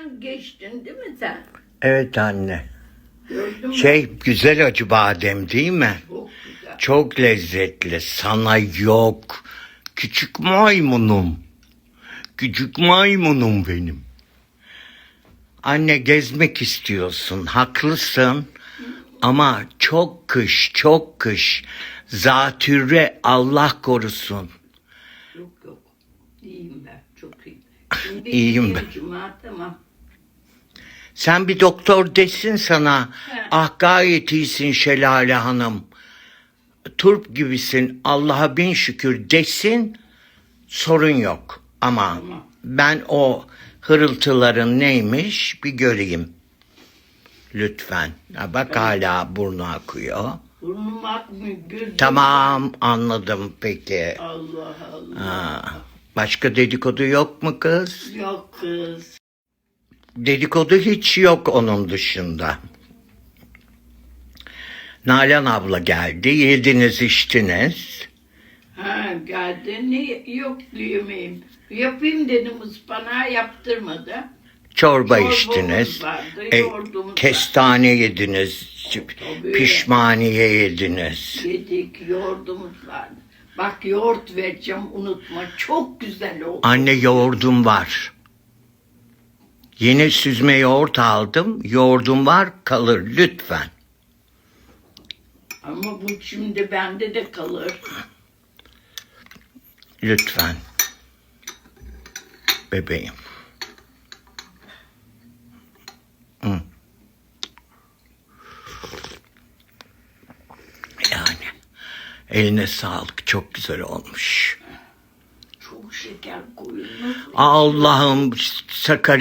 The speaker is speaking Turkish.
Oradan geçtin değil mi sen? Evet anne. Gördün? Şey güzel acı badem değil mi? Çok güzel. Çok lezzetli. Sana yok. Küçük maymunum. Küçük maymunum benim. Anne gezmek istiyorsun. Haklısın. Ama çok kış, çok kış. Zatürre Allah korusun. Yok yok. İyiyim ben. Çok iyiyim. Şimdi İyiyim ben. Cuma tamam. Sen bir doktor desin sana. He. Ah gayet iyisin Şelale Hanım. Turp gibisin. Allah'a bin şükür desin. Sorun yok. Ama Tamam. ben o hırıltıların neymiş bir göreyim. Lütfen. Ha, bak hala burnu akıyor. Burnum akmıyor. Gözüm. Tamam anladım peki. Allah Allah. Ha, başka dedikodu yok mu kız? Yok kız. Dedikodu hiç yok onun dışında. Nalan abla geldi, yediniz içtiniz. Ha geldi. Ne yok diyemeyim. Yapayım dedim ıspanağı yaptırmadı. Çorba Çorbamız içtiniz. vardı, E, yoğurdumuz kestane yediniz. Tabii. Pişmaniye yediniz. Yedik yoğurdumuz vardı. Bak yoğurt vereceğim unutma. Çok güzel oldu. Anne yoğurdum var. Yeni süzme yoğurt aldım. Yoğurdum var kalır lütfen. Ama bu şimdi bende de kalır. Lütfen. Bebeğim. Hı. Yani eline sağlık çok güzel olmuş. Çok şeker koyulmuş. Allah'ım sakar